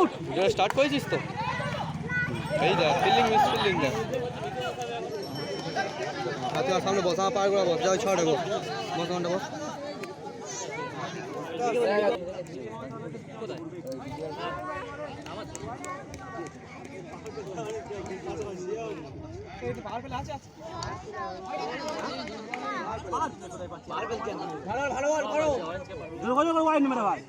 Out start করেছিস তো এই দেখ ফিল্ডিং মিস ফিল্ডিং দেখ হাতে আর সামনে বস পার করে বস যাও ছড়ে বস বস ওখানটা বস যোগাযোগ করে ওয়াইড নেবে ভাই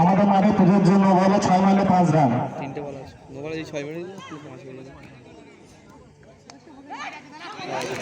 আমাদের মাঠে পুজোর জন্য বলো ছয় মাইলে পাঁচ রান। তিনটে বল আছে। ছয় মাইলে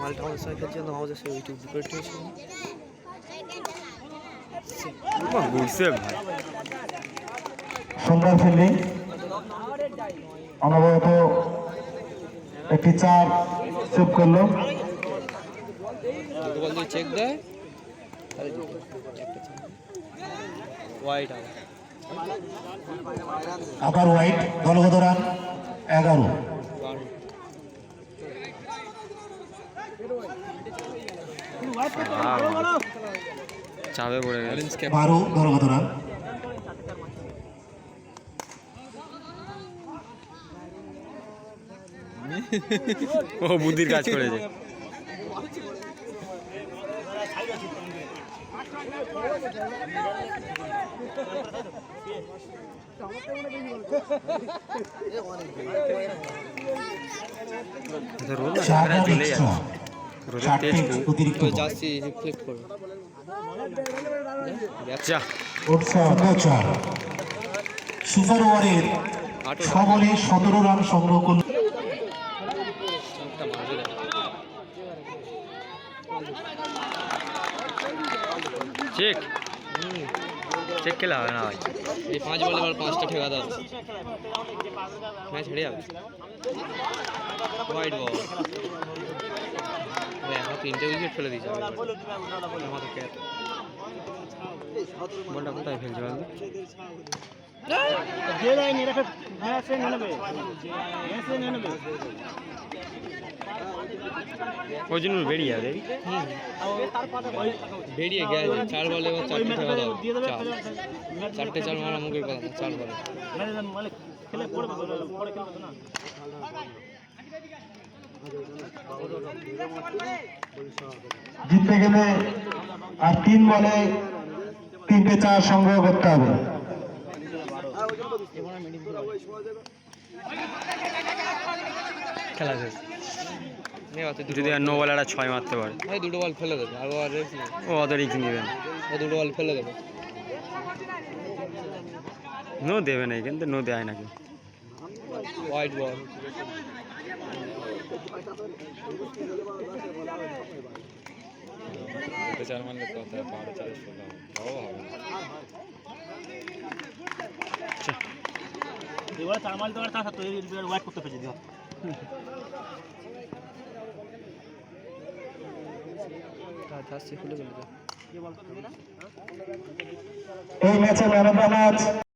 মালটা খেলছে না আমাদের সেই ইউটিউব বিপরীত হয়েছিল সুন্দর ফিল্ডিং অনবরত একটি চার চুপ করল। চেক দেয় আবার হোয়াইট দলগত রান এগারো। চাপে পড়ে বারো রান ও বুদ্ধির কাজ করেছে। বল। যাচ্ছি সুপার ওভারের সবলে সতেরো রান সংগ্রহ করল। চেক চেক খেলে হবে না ভাই। এই পাঁচ বলে এবার পাঁচটা ঠেকাতে হবে। ম্যাচ হেরে যাবে। হোয়াইট বল তিনটে উইকেট ফেলে দিয়েছে। আমাদের ক্যাচ বলটা কোথায় ফেলছে হ্যাঁ হ্যাঁ বেরিয়ে যাবে। বেরিয়ে গেছে চার বলে এবার চারটে দাও চার। মারা মুখের কথা চার বলে। খেলে পড়বে পরে খেলবে না। জিততে গেলে আর তিন বলে তিনটে চার সংগ্রহ করতে হবে। খেলা শেষ। যদি আর নো বলারটা ছয় মারতে পারে। ভাই দুটো বল ফেলে দেবে আর ও আর ও অত রিস্ক নেবে না। ও দুটো বল ফেলে দেবে। নো দেবে না কিন্তু নো দেয় নাকি? হোয়াইট বল চার কথা বারো চার ষোলো হবে চার মাইল তোমার তার সাথে ওয়াইট করতে পেরেছি দিও এই ম্যাচে ম্যান অফ